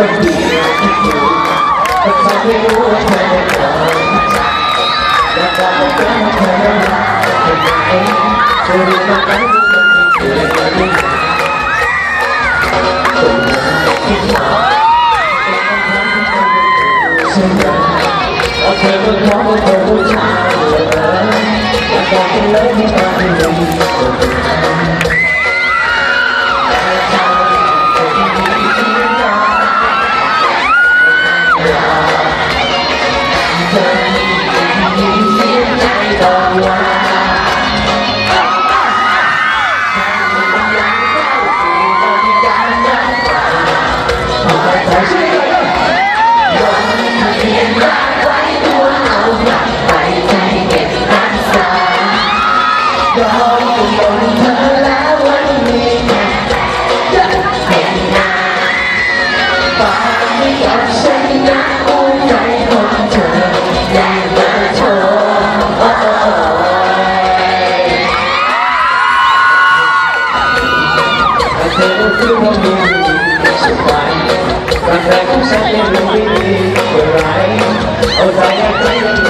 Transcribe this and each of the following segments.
ก็ดีแต่ฉันไม่รู้ว่าเธอจะเกิดและบอกว่าเธอเธอรักเอไหนเธอรู้ไหมว่ามันคืออะไรคิดว่าฉันรักว่าเธอเป็นของเธอผู้ชายอยากบอกกันเลยที่ตาไม่ เธ อคือว่ามีสุขใจรักแรกของฉันยังไม่มีเท่าไรเอาใจเอาใจ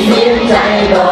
เสียใจโอก